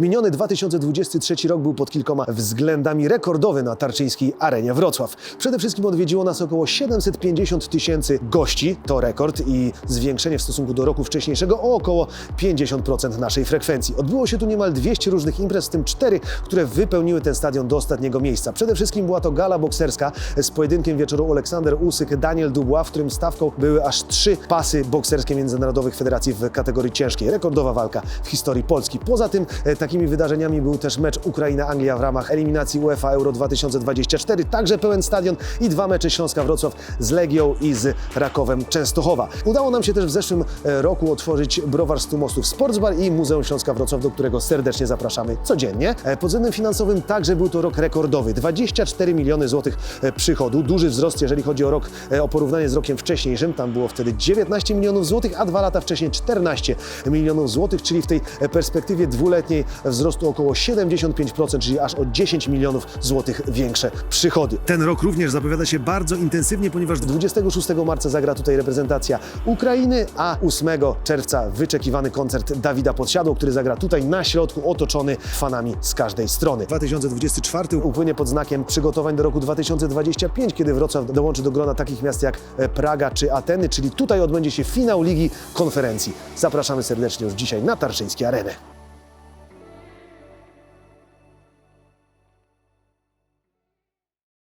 Miniony 2023 rok był pod kilkoma względami rekordowy na Tarczyńskiej Arenie Wrocław. Przede wszystkim odwiedziło nas około 750 tysięcy gości, to rekord i zwiększenie w stosunku do roku wcześniejszego o około 50% naszej frekwencji. Odbyło się tu niemal 200 różnych imprez, w tym 4, które wypełniły ten stadion do ostatniego miejsca. Przede wszystkim była to gala bokserska z pojedynkiem wieczoru Aleksander Usyk, Daniel Dubois, w którym stawką były aż trzy pasy bokserskie międzynarodowych federacji w kategorii ciężkiej. Rekordowa walka w historii Polski. Poza tym e, takimi wydarzeniami był też mecz Ukraina-Anglia w ramach eliminacji UEFA Euro 2024, także pełen stadion i dwa mecze Śląska-Wrocław z Legią i z Rakowem Częstochowa. Udało nam się też w zeszłym e, roku otworzyć browar Stu Mostów i Muzeum Śląska Wrocław, do którego serdecznie zapraszamy codziennie. E, Pod względem finansowym także był to rok rekordowy. 24 miliony złotych e, przychodu, duży wzrost, jeżeli chodzi o rok, o porównanie z rokiem wcześniejszym. Tam było wtedy 19 milionów złotych, a dwa lata wcześniej 14 milionów złotych, czyli w tej perspektywie dwuletniej wzrostu około 75%, czyli aż o 10 milionów złotych większe przychody. Ten rok również zapowiada się bardzo intensywnie, ponieważ 26 marca zagra tutaj reprezentacja Ukrainy, a 8 czerwca wyczekiwany koncert Dawida Podsiadło, który zagra tutaj na środku, otoczony fanami z każdej strony. 2024 upłynie pod znakiem przygotowań do roku 2025, kiedy Wrocław dołączy do grona takich miast jak e, Praga czy Ateny, czyli tutaj odbędzie się finał Ligi Konferencji. Zapraszamy serdecznie już dzisiaj na Tarczyńskie Arenę.